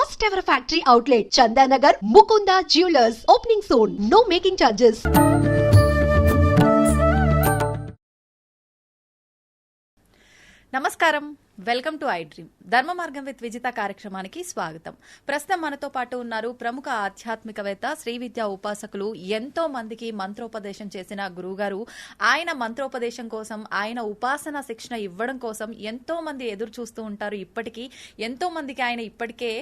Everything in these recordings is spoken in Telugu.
first ever factory outlet, Chandanagar, Mukunda Jewelers, opening soon. No making charges. నమస్కారం వెల్కమ్ టు ఐ డ్రీమ్. ధర్మ మార్గం విత్ విజిత కార్యక్రమానికి స్వాగతం. ప్రస్తుతం మనతో పాటు ఉన్నారు ప్రముఖ ఆధ్యాత్మికవేత్త శ్రీ విద్యా ఉపాసకులు ఎంతో మందికి మంత్రోపదేశం చేసిన గురువుగారు. ఆయన మంత్రోపదేశం కోసం ఆయన ఉపాసన శిక్షణ ఇవ్వడం కోసం ఎంతో మంది ఎదురు చూస్తూ ఉంటారు ఇప్పటికీ. ఎంతో మందికి ఆయన ఇప్పటికే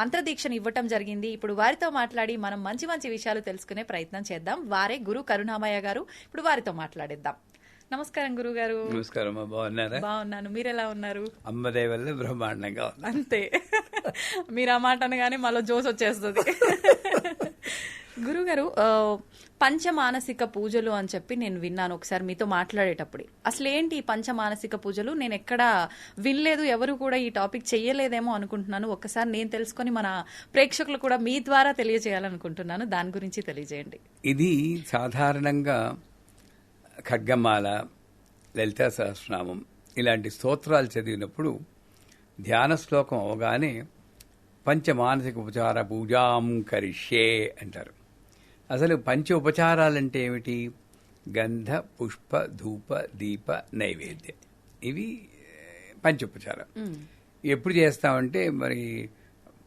మంత్రదీక్షను ఇవ్వటం జరిగింది. ఇప్పుడు వారితో మాట్లాడి మనం మంచి మంచి విషయాలు తెలుసుకునే ప్రయత్నం చేద్దాం. వారే గురు కరుణామయ్య గారు. ఇప్పుడు వారితో మాట్లాడేద్దాం. నమస్కారం గురుగారు. నమస్కారం బాగున్నారా? బాగున్నాను. మీరు ఎలా ఉన్నారు? అమ్మదే వల్ల బ్రహ్మాండంగా అంతే. మీరు ఆ మాట అనగానే మళ్ళీ జోస్ వచ్చేస్తుంది. గురుగారు పంచమానసిక పూజలు అని చెప్పి నేను విన్నాను ఒకసారి మీతో మాట్లాడేటప్పుడు. అసలు ఏంటి ఈ పంచమానసిక పూజలు? నేను ఎక్కడ వినలేదు ఎవరు కూడా ఈ టాపిక్ చెయ్యలేదేమో అనుకుంటున్నాను. ఒక్కసారి నేను తెలుసుకొని మన ప్రేక్షకులు కూడా మీ ద్వారా తెలియజేయాలనుకుంటున్నాను. దాని గురించి తెలియజేయండి. ఇది సాధారణంగా ఖడ్గమాల లలితా సహస్రనామం ఇలాంటి స్తోత్రాలు చదివినప్పుడు ధ్యాన శ్లోకం అవగానే పంచమానసిక ఉపచార పూజాం కరిష్యే అంటారు. అసలు పంచ ఉపచారాలంటే ఏమిటి? గంధ పుష్ప ధూప దీప నైవేద్యం. ఇవి ఏ, పంచోపచారం ఎప్పుడు చేస్తామంటే మరి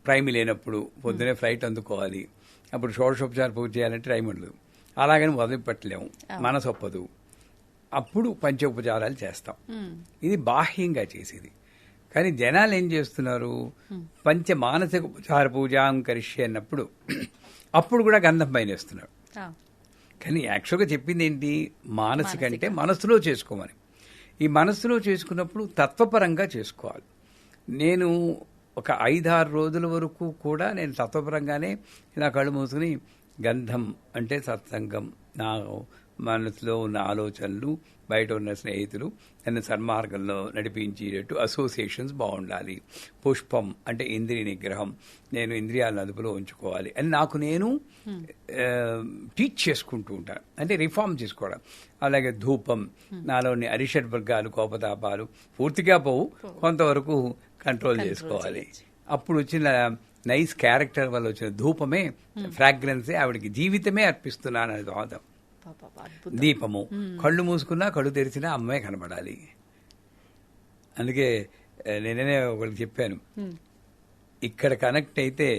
ప్రైమ్ లేనప్పుడు పొద్దునే ఫ్లైట్ అందుకోవాలి. అప్పుడు షోడశోపచార పూజ చేయాలంటే టైం ఉండదు. అలాగని మొదలు పెట్టలేము. మనసు ఒప్పదు అప్పుడు పంచోపచారాలు చేస్తాం. ఇది బాహ్యంగా చేసేది. కానీ జనాలు ఏం చేస్తున్నారు? పంచ మానసిక ఉపచార పూజాం కరిష్య అన్నప్పుడు అప్పుడు కూడా గంధం పైన వేస్తున్నారు. కానీ యాక్చువల్గా చెప్పింది ఏంటి? మానసిక అంటే మనసులో చేసుకోమని. ఈ మనసులో చేసుకున్నప్పుడు తత్వపరంగా చేసుకోవాలి. నేను ఒక ఐదారు రోజుల వరకు కూడా నేను తత్వపరంగానే ఇలా కళ్ళు మూసుకుని గంధం అంటే సత్సంగం నా మనసులో ఉన్న ఆలోచనలు బయట ఉన్న స్నేహితులు నన్ను సన్మార్గంలో నడిపించేటట్టు అసోసియేషన్స్ బాగుండాలి. పుష్పం అంటే ఇంద్రియ నిగ్రహం. నేను ఇంద్రియాలను అదుపులో ఉంచుకోవాలి అని నాకు నేను టీచ్ చేసుకుంటూ ఉంటాను. అంటే రిఫార్మ్ చేసుకోవడం. అలాగే ధూపం. నాలోని అరిషడ్ వర్గాలు కోపతాపాలు పూర్తిగా పోవు. కొంతవరకు కంట్రోల్ చేసుకోవాలి. అప్పుడు వచ్చిన నైస్ క్యారెక్టర్ వల్ల వచ్చిన ధూపమే ఫ్రాగ్రెన్సే ఆవిడకి జీవితమే అర్పిస్తున్నాను అనేది వాదం. దీపము. కళ్ళు మూసుకున్నా కళ్ళు తెరిచినా అమ్మాయి కనబడాలి. అందుకే నేనే ఒకరికి చెప్పాను. ఇక్కడ కనెక్ట్ అయితే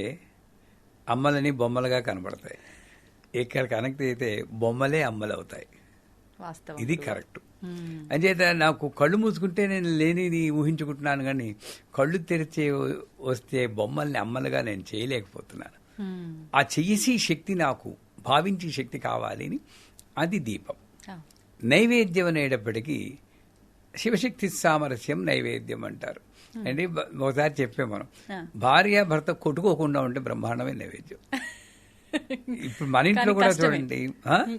అమ్మలని బొమ్మలుగా కనబడతాయి. ఇక్కడ కనెక్ట్ అయితే బొమ్మలే అమ్మలు అవుతాయి ఇది కరెక్ట్. అంచేత నాకు కళ్ళు మూసుకుంటే నేను లేనిది ఊహించుకుంటున్నాను కానీ కళ్ళు తెరిచే వస్తే బొమ్మల్ని అమ్మలుగా నేను చేయలేకపోతున్నాను. ఆ చేసి శక్తి నాకు భావించే శక్తి కావాలి అని అది దీపం. నైవేద్యం అనేటప్పటికీ శివశక్తి సామరస్యం నైవేద్యం అంటారు. అంటే బ- ఒకసారి చెప్పే మనం. భార్య భర్త కొట్టుకోకుండా ఉంటే బ్రహ్మాండమే నైవేద్యం. ఇప్పుడు మన ఇంట్లో కూడా. చూడండి?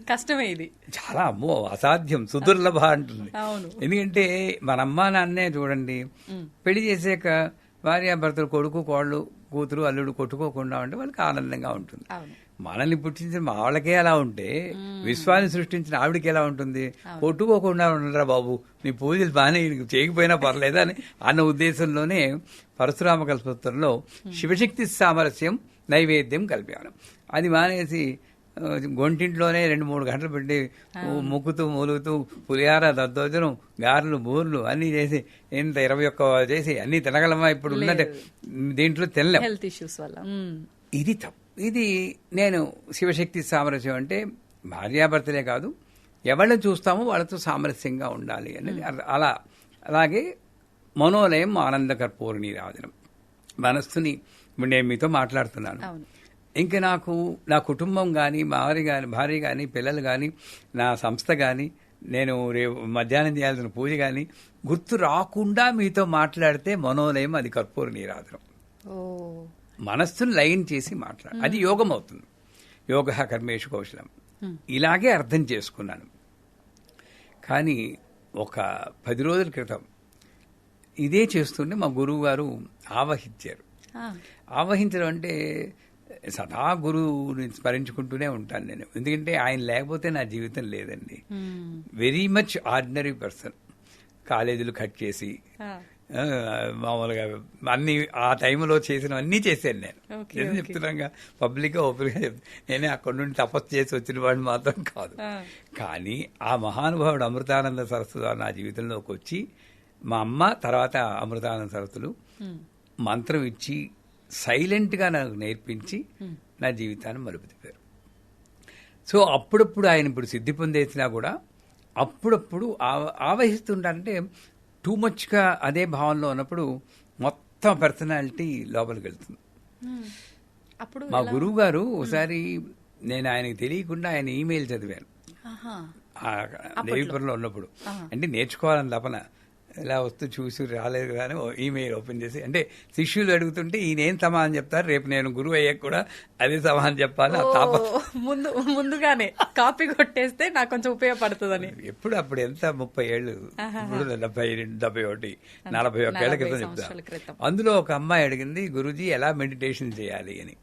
కష్టమే ఇది. చాలా అమ్మో అసాధ్యం సుదుర్లభ అంటుంది. ఎందుకంటే మన అమ్మా నాన్నే చూడండి పెళ్ళి చేసాక భార్య భర్తలు కొడుకు కోళ్ళు కూతురు అల్లుడు కొట్టుకోకుండా ఉంటే వాళ్ళకి ఆనందంగా ఉంటుంది. మనల్ని పుట్టించిన మా వాళ్ళకే అలా ఉంటే విశ్వాన్ని సృష్టించిన ఆవిడకి ఎలా ఉంటుంది? కొట్టుకోకుండా ఉండరా బాబు? నీ పూజలు బాగానే చేయకపోయినా పర్లేదా అని అన్న ఉద్దేశంలోనే పరశురామ కల్పత్రంలో శివశక్తి సామరస్యం నైవేద్యం కల్పాను అది మానేసి గొంటింట్లోనే రెండు మూడు గంటలు పెట్టి ముక్కుతూ మూలుగుతూ పులిహార దద్దోజనం గారెలు బూర్లు అన్నీ చేసి ఇంత ఇరవై ఒక్క చేసి అన్నీ తినగలమా? ఇప్పుడు ఉన్నట్టే దీంట్లో తినలేం. హెల్త్ ఇష్యూస్ వల్ల. మ్మ్. ఇది తప్పు. ఇది నేను శివశక్తి సామరస్యం అంటే భార్యాభర్తలే కాదు ఎవరిని చూస్తామో వాళ్ళతో సామరస్యంగా ఉండాలి అనేది అర్థ- అలా అలాగే మనోలయం ఆనంద కర్పూరిణి రాజనం. మనస్సుని ఇప్పుడు నేను మీతో మాట్లాడుతున్నాను. ఇంకా నాకు నా కుటుంబం కానీ భార్య కానీ భార్య కానీ పిల్లలు కానీ నా సంస్థ కానీ నేను రేపు మధ్యాహ్నం చేయాల్సిన పూజ కానీ గుర్తు రాకుండా మీతో మాట్లాడితే మనోలయం అది కర్పూర నీరాధనం మనస్సును లైన్ చేసి మాట్లాడు. అది యోగం అవుతుంది యోగ కర్మేషు కౌశలం. ఇలాగే అర్థం చేసుకున్నాను. కానీ ఒక పది రోజుల క్రితం ఇదే చేస్తుంటే మా గురువు గారు ఆవహించారు ఆవహించడం అంటే సదా గురువుని స్మరించుకుంటూనే ఉంటాను నేను. ఎందుకంటే ఆయన లేకపోతే నా జీవితం లేదండి. వెరీ మచ్ ఆర్డినరీ పర్సన్ కాలేజీలు కట్ చేసి మామూలుగా అన్ని ఆ టైంలో చేసినవన్నీ చేశాను నేను. ఓకే. చెప్తున్నాగా పబ్లిక్గా ఓపెన్గా చెప్తాను నేనే అక్కడి నుండి తపస్సు చేసి వచ్చిన వాడిని మాత్రం కాదు. కానీ ఆ మహానుభావుడు అమృతానంద సరస్వతి వారు నా జీవితంలోకి వచ్చి మా అమ్మ తర్వాత అమృతానంద సరస్వతులు మంత్రం ఇచ్చి సైలెంట్గా నాకు నేర్పించి నా జీవితాన్ని మలుపు తిప్పారు సో అప్పుడప్పుడు ఆయన ఇప్పుడు సిద్ధి పొందేసినా కూడా అప్పుడప్పుడు ఆవ- ఆవహిస్తుంటారంటే టూ మచ్గా అదే భావనలో ఉన్నప్పుడు మొత్తం పర్సనాలిటీ లోపలికి వెళ్తుంది. అప్పుడు మా? గురువు గారు ఒకసారి నేను ఆయనకి తెలియకుండా ఆయన ఈమెయిల్ చదివాను. దేవిపురంలో ఉన్నప్పుడు. అంటే నేర్చుకోవాలని తపన. ఇలా వస్తూ చూసి రాలేదు కానీ ఈమెయిల్ ఓపెన్ చేసి అంటే శిష్యులు అడుగుతుంటే ఈయన ఏం సమాధానం చెప్తారు? రేపు నేను గురువు అయ్యాక కూడా అదే సమాధానం చెప్పాలి ముందు ముందుగానే కాపీ కొట్టేస్తే నాకు కొంచెం ఉపయోగపడుతుందని. ఎప్పుడు అప్పుడు ఎంత? ముప్పై ఏళ్ళు. ఇప్పుడు డెబ్బై రెండు డెబ్బై ఒకటి నలభై ఏళ్ళ నలభై క్రితం. చెప్తాను. అందులో ఒక అమ్మాయి అడిగింది గురుజీ ఎలా మెడిటేషన్ చేయాలి? అని.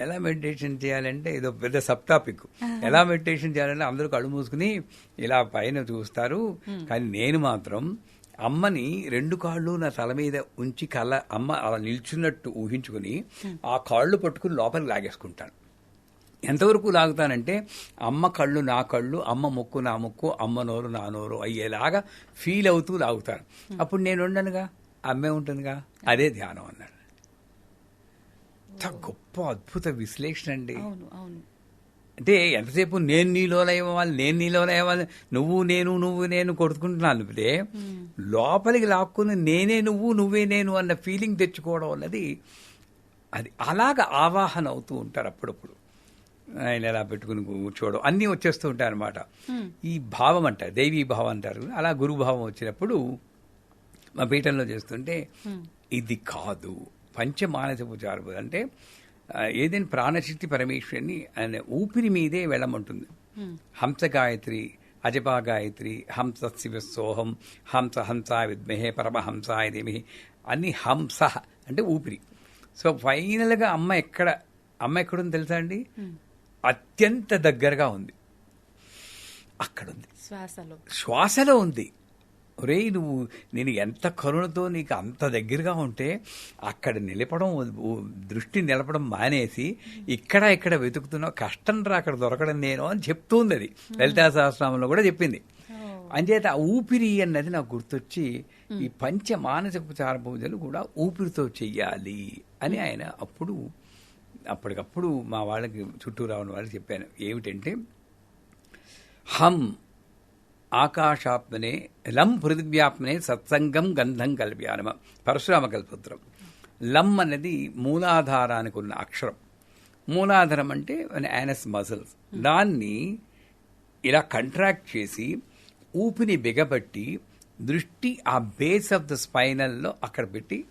ఎలా మెడిటేషన్ చేయాలంటే ఇదో పెద్ద సబ్ టాపిక్. ఎలా మెడిటేషన్ చేయాలంటే అందరూ కళ్ళు మూసుకుని ఇలా పైన చూస్తారు. కానీ నేను మాత్రం అమ్మని రెండు కాళ్ళు నా తల మీద ఉంచి కళ్ళ అమ్మ అలా నిల్చున్నట్టు ఊహించుకుని ఆ కాళ్ళు పట్టుకుని లోపలికి లాగేసుకుంటాను. ఎంతవరకు లాగుతానంటే అమ్మ కళ్ళు నా కళ్ళు అమ్మ ముక్కు నా ముక్కు అమ్మ నోరు నా నోరు అయ్యేలాగా ఫీల్ అవుతూ లాగుతాను. అప్పుడు నేను ఉండనుగా? అమ్మే ఉంటుందిగా? అదే ధ్యానం అన్నాడు. గొప్ప అద్భుత విశ్లేషణ అండి. అంటే ఎంతసేపు నేను నీలో లేవాలి నేను నీలో లేవాలి నువ్వు నేను నువ్వు నేను కొడుకుంటున్నాను ఇప్పుడే లోపలికి లాక్కుని నేనే నువ్వు నువ్వే నేను అన్న ఫీలింగ్ తెచ్చుకోవడం అన్నది అది అలాగ ఆవాహన అవుతూ ఉంటారు అప్పుడప్పుడు. ఆయన ఎలా పెట్టుకుని కూర్చోవడం అన్నీ వచ్చేస్తూ ఉంటాయి అనమాట ఈ భావం అంటారు దైవీ భావం అంటారు. అలా గురు భావం వచ్చినప్పుడు మా పీఠంలో చేస్తుంటే ఇది కాదు. పంచమానస చారు అంటే ఏదైనా ప్రాణశక్తి పరమేశ్వరిని ఆయన ఊపిరి మీదే వెళ్ళమంటుంది. హంస గాయత్రి అజపా గాయత్రి హంస శివ సోహం హంస హంస విద్మహే పరమహంసాయ ధీమహి అన్ని హంస అంటే ఊపిరి. సో ఫైనల్గా అమ్మ ఎక్కడ అమ్మ ఎక్కడుంది తెలుసా అండి? అత్యంత దగ్గరగా ఉంది. అక్కడుంది. శ్వాసలో. శ్వాసలో ఉంది. ఒరేయ్ నువ్వు నేను ఎంత కరుణతో నీకు అంత దగ్గరగా ఉంటే అక్కడ నిలపడం దృష్టి నిలపడం మానేసి ఇక్కడ ఇక్కడ వెతుకుతున్నావు. కష్టం రా అక్కడ దొరకడం నేను అని చెప్తుంది అది. లలితా సహస్రనామంలో కూడా చెప్పింది. అంచేత ఆ ఊపిరి అన్నది నాకు గుర్తొచ్చి ఈ పంచ మానసికోపచార పూజలు కూడా ఊపిరితో చెయ్యాలి అని ఆయన అప్పుడు అప్పటికప్పుడు మా వాళ్ళకి చుట్టూ రావడం వాళ్ళకి చెప్పాను. ఏమిటంటే హం ఆకాశాత్మనే లం పృథివ్యాత్మనే సత్సంగం గంధం కల్ప్యానమ. పరశురామ కల్పత్రం లం అనేది మూలాధారానికి ఉన్న అక్షరం. మూలాధారం అంటే యానస్ మజిల్స్ దాన్ని ఇలా కంట్రాక్ట్ చేసి ఊపిని బిగబట్టి దృష్టి ఆ బేస్ ఆఫ్ ద స్పైనల్లో అక్కడ పెట్టి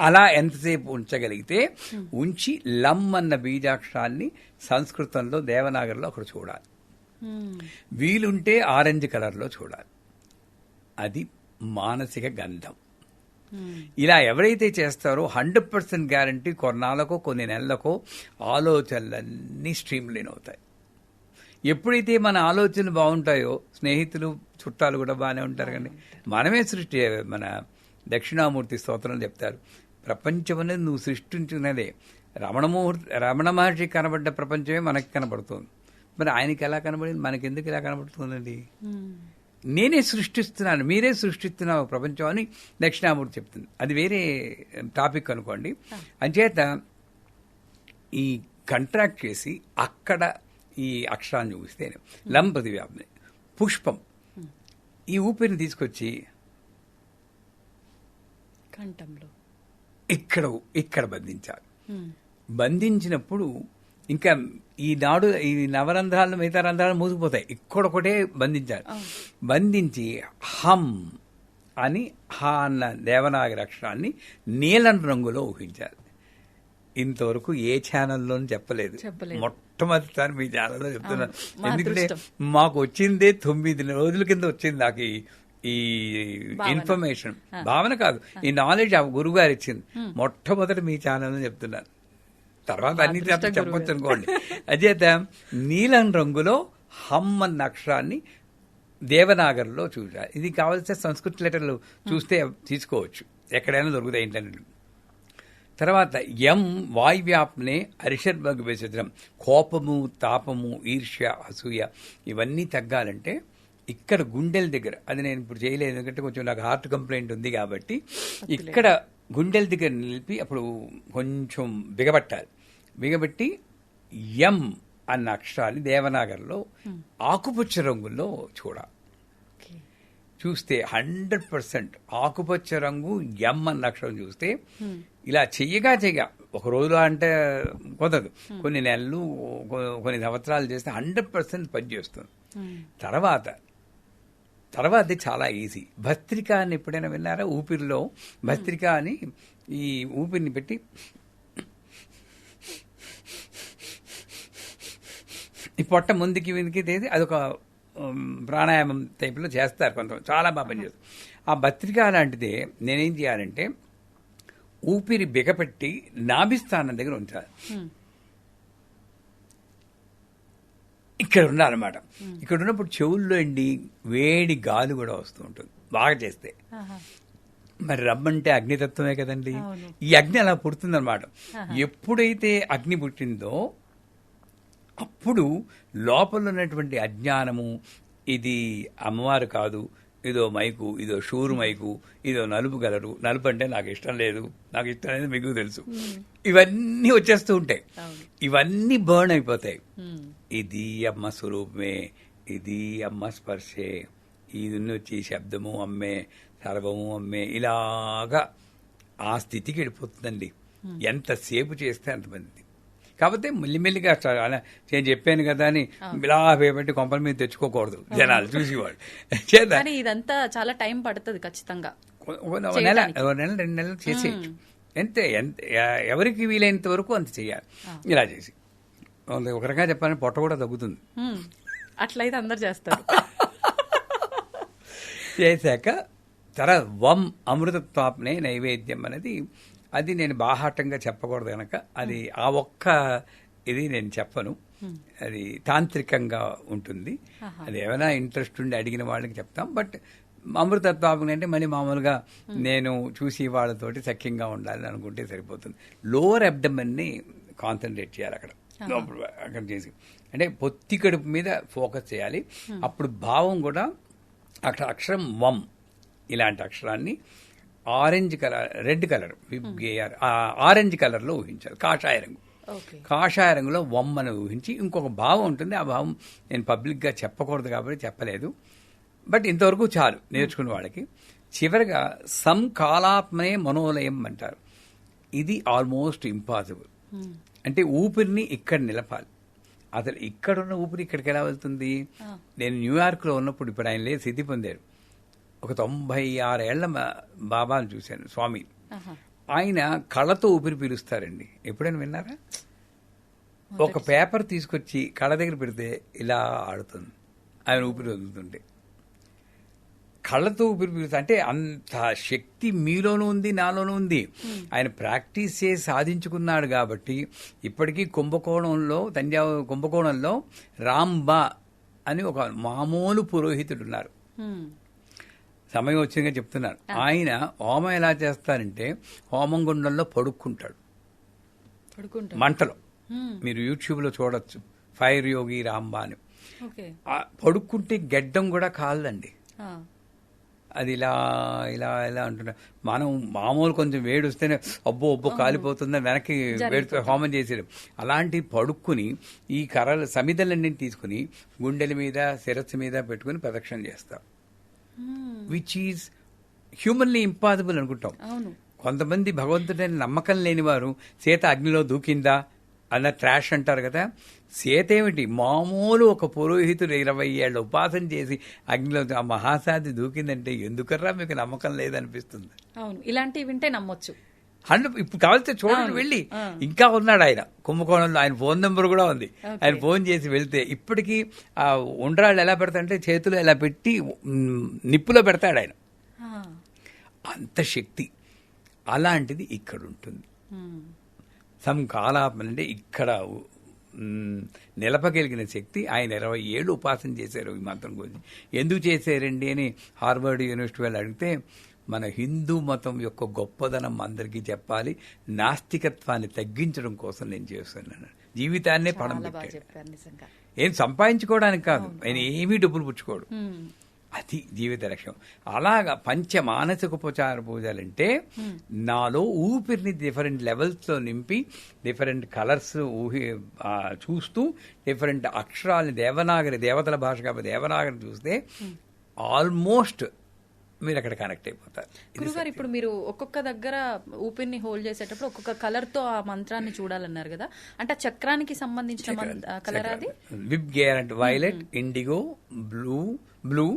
అలా ఎంతసేపు ఉంచగలిగితే ఉంచి లమ్ అన్న బీజాక్షరాన్ని సంస్కృతంలో దేవనాగరిలో అక్కడ చూడాలి. వీలుంటే ఆరెంజ్ కలర్లో చూడాలి. అది మానసిక గంధం. ఇలా ఎవరైతే చేస్తారో హండ్రెడ్ పర్సెంట్ గ్యారంటీ కొన్నాళ్ళకో కొన్ని నెలలకో ఆలోచనలన్నీ స్ట్రీమ్లైన్ అవుతాయి. ఎప్పుడైతే మన ఆలోచనలు బాగుంటాయో స్నేహితులు చుట్టాలు కూడా బాగానే ఉంటారు కానీ మనమే సృష్టి మన దక్షిణామూర్తి స్తోత్రం చెప్తారు. ప్రపంచం అనేది నువ్వు సృష్టించినదే. రమణమూర్తి రమణ మహర్షి కనబడ్డ ప్రపంచమే మనకి కనబడుతుంది. మరి ఆయనకి ఎలా కనబడింది? మనకి ఎందుకు ఇలా కనబడుతుందండి? నేనే సృష్టిస్తున్నాను మీరే సృష్టిస్తున్నావు ప్రపంచం అని దక్షిణామూర్తి చెప్తుంది. అది వేరే టాపిక్ అనుకోండి. అంచేత ఈ కంట్రాక్ట్ చేసి అక్కడ ఈ అక్షరాన్ని చూపిస్తే లం పృథివ్యాప్తి పుష్పం. ఈ ఊపిరిని తీసుకొచ్చి కంఠంలో. ఇక్కడ ఇక్కడ బంధించాలి. బంధించినప్పుడు ఇంకా ఈనాడు ఈ నవరంధ్రాలు మిగతా రంధ్రాలు మూసుకుపోతాయి. ఇక్కడొకటే బంధించాలి బంధించి హం అని హా అన్న దేవనాగరి అక్షరాన్ని నీలం రంగులో ఊహించాలి ఇంతవరకు ఏ ఛానల్లోనూ చెప్పలేదు. మొట్టమొదటిసారి మీ ఛానల్లో చెప్తున్నాను మా ఎందుకంటే. మాకు వచ్చిందే తొమ్మిది రోజుల కింద వచ్చింది నాకు ఈ- ఈ. ఇన్ఫర్మేషన్ భావన కాదు. ఈ నాలెడ్జ్ ఆ గురువు గారు ఇచ్చింది మొట్టమొదటి మీ ఛానల్ చెప్తున్నాను. తర్వాత అన్ని చెప్పొచ్చు అనుకోండి. అచేత నీలం రంగులో హమ్ అన్న అక్షరాన్ని దేవనాగర్లో చూసా. ఇది కావాల్సిన సంస్కృత లెటర్లు చూస్తే తీసుకోవచ్చు. ఎక్కడైనా దొరుకుతాయి ఇంటర్నెట్ తర్వాత ఎం వాయువ్యాప్నే అరిషద్వర్గ విసర్జనం. కోపము తాపము ఈర్ష్య అసూయ ఇవన్నీ తగ్గాలంటే ఇక్కడ గుండెల దగ్గర అది నేను ఇప్పుడు చేయలేదు ఎందుకంటే కొంచెం నాకు హార్ట్ కంప్లైంట్ ఉంది కాబట్టి ఇక్కడ గుండెల దగ్గర నిలిపి అప్పుడు కొంచెం బిగబట్టాలి. బిగబట్టి ఎం అన్న అక్షరాన్ని దేవనాగర్లో ఆకుపచ్చ రంగుల్లో చూడాలి. చూస్తే హండ్రెడ్ పర్సెంట్ ఆకుపచ్చ రంగు ఎం అన్న అక్షరం చూస్తే ఇలా చెయ్యగా చెయ్యగా ఒక రోజులో అంటే కుదరదు. కొన్ని నెలలు కొన్ని సంవత్సరాలు చేస్తే హండ్రెడ్ పర్సెంట్ పనిచేస్తుంది. తర్వాత తర్వాత చాలా ఈజీ. భస్త్రిక అని ఎప్పుడైనా విన్నారా? ఊపిరిలో భస్త్రిక అని ఈ ఊపిరిని పెట్టి ఈ పొట్ట ముందుకి వెనుక తీసి అదొక ప్రాణాయామం టైప్లో చేస్తారు కొంత చాలా బాగా పనిచేస్తారు ఆ భత్రిక లాంటిదే నేనేం చేయాలంటే ఊపిరి బిగపెట్టి నాభిస్థానం దగ్గర ఉంచాలి. ఇక్కడ ఉండాలన్నమాట ఇక్కడ ఉన్నప్పుడు చెవుల్లో ఎండి వేడి గాలి కూడా వస్తూ ఉంటుంది బాగా చేస్తే. మరి రమ్మంటే అగ్నితత్వమే కదండి. ఈ అగ్ని అలా పుడుతుందన్నమాట. ఎప్పుడైతే అగ్ని పుట్టిందో అప్పుడు లోపల ఉన్నటువంటి అజ్ఞానము ఇది అమ్మవారు కాదు ఇదో మైకు ఇదో షూరు మైకు ఇదో నలుపు గలరు నలుపు అంటే నాకు ఇష్టం లేదు. నాకు ఇష్టం అనేది మీకు తెలుసు. ఇవన్నీ వచ్చేస్తూ ఉంటాయి. ఇవన్నీ బర్న్ అయిపోతాయి. ఉమ్. ఇది అమ్మ స్వరూపమే. ఇది అమ్మ స్పర్శే. ఇది వచ్చి శబ్దము అమ్మే సర్వము అమ్మే. ఇలాగా ఆ స్థితికి వెళ్ళిపోతుందండి. ఎంతసేపు చేస్తే అంతమంది కాకపోతే మెల్లిమెల్లిగా నేను చెప్పాను కదా అని ఇలా పెట్టి కొంపల మీద తెచ్చుకోకూడదు జనాలు చూసేవాళ్ళు. చేద్దాం ఇదంతా చాలా టైం పడుతుంది ఖచ్చితంగా. నెల నెల రెండు నెలలు చేసేయచ్చు అంతే ఎంత ఎ- ఎవరికి వీలైనంత వరకు అంత చేయాలి. ఇలా చేసి. ఒక- రకంగా చెప్పాలంటే పొట్ట కూడా తగ్గుతుంది. అట్లయితే అందరు చేస్తారు. చేశాక తర్వాత వం అమృతత్వాప్నే నైవేద్యం అనేది అది నేను బాహాటంగా చెప్పకూడదు కనుక అది ఆ ఒక్క ఇది నేను చెప్పను. అది తాంత్రికంగా ఉంటుంది. అది ఏమైనా ఇంట్రెస్ట్ ఉండి అడిగిన వాళ్ళకి చెప్తాం. బట్ అమృతత్వాపం అంటే మళ్ళీ మామూలుగా నేను చూసి వాళ్ళతోటి సఖ్యంగా ఉండాలని అనుకుంటే సరిపోతుంది. లోవర్ అబ్డమన్ని కాన్సన్ట్రేట్ చేయాలి అక్కడ. అక్కడ చేసి. అంటే పొత్తి కడుపు మీద ఫోకస్ చేయాలి. అప్పుడు భావం కూడా అక్కడ అక్షరం వం ఇలాంటి అక్షరాన్ని orange colour red colour. VIBGYOR orange కలర్లో ఊహించాలి కాషాయ రంగు. కాషాయ రంగులో వమ్మను ఊహించి ఇంకొక భావం ఉంటుంది. ఆ భావం నేను పబ్లిక్గా చెప్పకూడదు కాబట్టి చెప్పలేదు. బట్ ఇంతవరకు చాలు నేర్చుకున్న వాళ్ళకి. చివరిగా సంకాలాత్మనే మనోలయం అంటారు. ఇది ఆల్మోస్ట్ ఇంపాసిబుల్. అంటే ఊపిరిని ఇక్కడ నిలపాలి. అసలు ఇక్కడున్న ఊపిరి ఇక్కడికి ఎలా వెళ్తుంది? నేను న్యూయార్క్లో ఉన్నప్పుడు ఇప్పుడు ఆయన లేదు సిద్ధి పొందారు. ఒక తొంభై ఆరేళ్ళ బాబాను చూశాను స్వామి. ఆయన కళ్ళతో ఊపిరి పీలుస్తారండి. ఎప్పుడైనా విన్నారా? ఒక పేపర్ తీసుకొచ్చి కళ్ళ దగ్గర పెడితే ఇలా ఆడుతుంది. ఆయన ఊపిరి వదులుతుంటే. కళ్ళతో ఊపిరి పీలుస్తా అంటే అంత శక్తి మీలోనూ ఉంది నాలోనూ ఉంది. ఆయన ప్రాక్టీస్ చేసి సాధించుకున్నాడు కాబట్టి ఇప్పటికీ కుంభకోణంలో తంజావూరు కుంభకోణంలో రాంబా అని ఒక మామూలు పురోహితుడు ఉన్నారు. సమయం వచ్చిందిగా చెప్తున్నాను ఆయన హోమం ఎలా చేస్తారంటే హోమం గుండంలో పడుక్కుంటాడు. మంటలో. మీరు యూట్యూబ్లో చూడొచ్చు. ఫైర్ యోగి రాంబా అని. పడుక్కుంటే గెడ్డం కూడా కాలదండి. అది ఇలా ఇలా ఇలా అంటున్నా. మనం మామూలు కొంచెం వేడి వస్తేనే అబ్బో అబ్బో కాలిపోతుందని వెనక్కి వేడితో హోమం చేసేది అలాంటి పడుక్కుని ఈ కర్రలు సమిదలన్నీ తీసుకుని గుండెల మీద శిరస్సు మీద పెట్టుకుని ప్రదక్షిణ చేస్తారు. Um. Which is humanly impossible అనుకుంటాం. కొంతమంది భగవంతుడని నమ్మకం లేని వారు సీత అగ్నిలో దూకిందా అన్న ట్రాష్ అంటారు కదా. సీత ఏమిటి? మామూలు ఒక పురోహితుడు ఇరవై ఏళ్ళ ఉపాసన చేసి అగ్నిలో ఆ మహాసాది దూకిందంటే ఎందుకర్రా మీకు నమ్మకం లేదనిపిస్తుంది? అవును. ఇలాంటివి వింటే నమ్మొచ్చు. హండ్రెడ్ ఇప్పుడు కావాల్సి చూడండి వెళ్ళి. ఇంకా ఉన్నాడు ఆయన. కుంభకోణంలో ఆయన ఫోన్ నెంబర్ కూడా ఉంది. ఆయన ఫోన్ చేసి వెళ్తే ఇప్పటికీ ఆ ఉండ్రాళ్ళు ఎలా పెడతాడంటే చేతులు ఎలా పెట్టి నిప్పులో పెడతాడు ఆయన. అంత శక్తి. అలాంటిది ఇక్కడ ఉంటుంది. ఉమ్. సంకాలాపన అంటే ఇక్కడ నిలపగలిగిన శక్తి ఆయన ఇరవై ఏళ్ళు ఉపాసన చేశారు ఈ మంత్రం గురించి. ఎందుకు చేశారండి అని హార్వర్డ్ యూనివర్సిటీ వాళ్ళు అడిగితే మన హిందూ మతం యొక్క గొప్పదనం అందరికీ చెప్పాలి. నాస్తికత్వాన్ని తగ్గించడం కోసం నేను చేస్తున్నాను. జీవితాన్నే బాగా పెట్టాడు. ఏం సంపాదించుకోవడానికి కాదు. ఆయన ఏమీ డబ్బులు పుచ్చుకోడు. అది జీవిత లక్ష్యం. అలాగా పంచ మానసిక ఉపచార పూజలంటే నాలో ఊపిరిని డిఫరెంట్ లెవెల్స్లో నింపి డిఫరెంట్ కలర్స్ ఊహి చూస్తూ డిఫరెంట్ అక్షరాలని దేవనాగరి దేవతల భాష కాబట్టి దేవనాగరి చూస్తే ఆల్మోస్ట్ మీరు అక్కడ కనెక్ట్ అయిపోతారు. గురుగారు ఇప్పుడు మీరు ఒక్కొక్క దగ్గర ఊపిరిని హోల్డ్ చేసేటప్పుడు ఒక్కొక్క కలర్తో ఆ మంత్రాన్ని చూడాలన్నారు కదా. అంటే చక్రానికి సంబంధించిన కలర్ అది? విబ్ గ్యారెంట్ violet indigo blue blue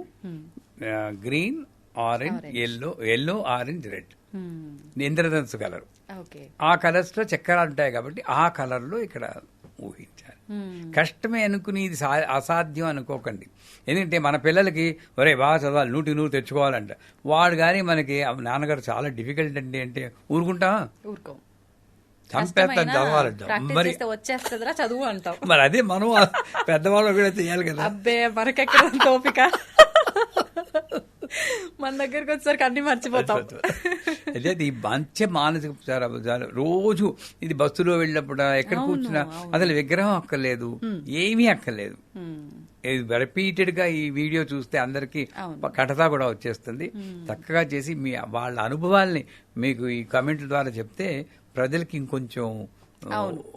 green orange yellow yellow orange red ఇంద్రధనుసు కలర్ ఓకే. ఆ కలర్స్లో చక్రాలు ఉంటాయి కాబట్టి ఆ కలర్లో ఇక్కడ ఊహించాలి. కష్టమే అనుకుని ఇది సా- అసాధ్యం అనుకోకండి. ఎందుకంటే మన పిల్లలకి ఒరే బాగా చదవాలి నూటి నూరు తెచ్చుకోవాలంట. వాడు కానీ మనకి "ఆ, నాన్నగారు చాలా డిఫికల్ట్ అండి అంటే ఊరుకుంటా? ఊరుకో. చంపేస్తాను చదవాలంట మరి వచ్చేస్తుందిరా చదువు అంటాం. మరి అదే మనం పెద్దవాళ్ళు కూడా చేయాలి కదా. అబ్బే మనకెక్కడ ఓపిక? మన దగ్గరికి వచ్చేసరికి అన్ని మర్చిపోతాం. అయితే ఈ మంచి మానసిక రోజు ఇది బస్సులో వెళ్ళినప్పుడు ఎక్కడ కూర్చున్నా అసలు విగ్రహం అక్కర్లేదు ఏమీ అక్కర్లేదు. రిపీటెడ్గా ఈ వీడియో చూస్తే అందరికి. కథతా కూడా వచ్చేస్తుంది. చక్కగా చేసి మీ వాళ్ళ అనుభవాల్ని మీకు ఈ కమెంట్ల ద్వారా చెప్తే ప్రజలకి ఇంకొంచెం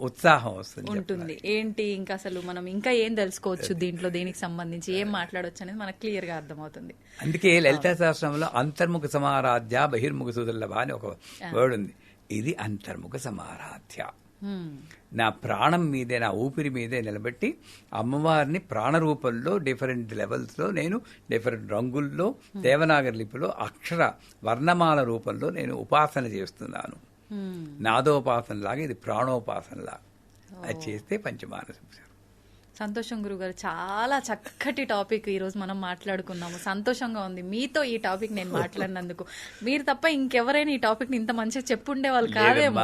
ఉత్సాహం వస్తుంది ఉంటుంది. ఏంటి ఇంకా అసలు మనం ఇంకా ఏం తెలుసుకోవచ్చు దీంట్లో దీనికి సంబంధించి ఏం మాట్లాడొచ్చు అనేది మనకు క్లియర్గా అర్థమవుతుంది. అందుకే లలితా శాస్త్రంలో అంతర్ముఖ సమారాధ్య బహిర్ముఖ సుదుర్లభ అని ఒక వర్డ్ ఉంది. ఇది అంతర్ముఖ సమారాధ్య. నా ప్రాణం మీదే నా ఊపిరి మీదే నిలబెట్టి అమ్మవారిని ప్రాణ రూపంలో డిఫరెంట్ లెవెల్స్లో నేను డిఫరెంట్ రంగుల్లో దేవనాగరి లిపిలో అక్షర వర్ణమాల రూపంలో నేను ఉపాసన చేస్తున్నాను. ఉమ్. నాదోపాసన లాగా ఇది ప్రాణోపాసనలాగా. అది చేస్తే పంచమానస సంతోషం గురుగారు చాలా చక్కటి టాపిక్ ఈ రోజు మనం మాట్లాడుకున్నాము. సంతోషంగా ఉంది. మీతో ఈ టాపిక్ నేను మాట్లాడినందుకు. మీరు తప్ప ఇంకెవరైనా ఈ టాపిక్ ఇంత మంచిగా చెప్పుండే వాళ్ళు కాదేమో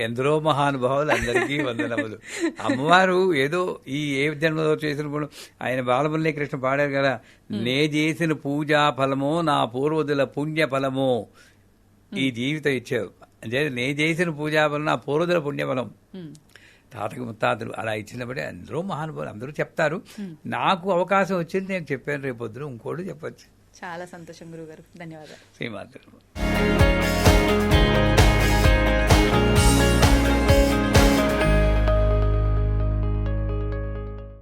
ఎందరో మహానుభావులు అందరికీ వందనములు. అమ్మవారు ఏదో ఈ ఏ జన్మలో చేసిన కూడా ఆయన బాలమురళీ కృష్ణ పాడారు కదా నే చేసిన పూజా ఫలమో నా పూర్వదుల పుణ్య ఫలమో ఈ జీవితం ఇచ్చారు అంటే నే చేసిన పూజా ఫలం నా పూర్వదుల పుణ్యఫలం ఉమ్. తాతకు ముత్తాతలు అలా ఇచ్చినప్పుడే అందరూ మహానుభావులు అందరూ చెప్తారు. నాకు అవకాశం వచ్చింది నేను చెప్పాను రేపు పొద్దున ఇంకోటి చెప్పొచ్చు. చాలా సంతోషం గురుగారు ధన్యవాదాలు. శ్రీమాత.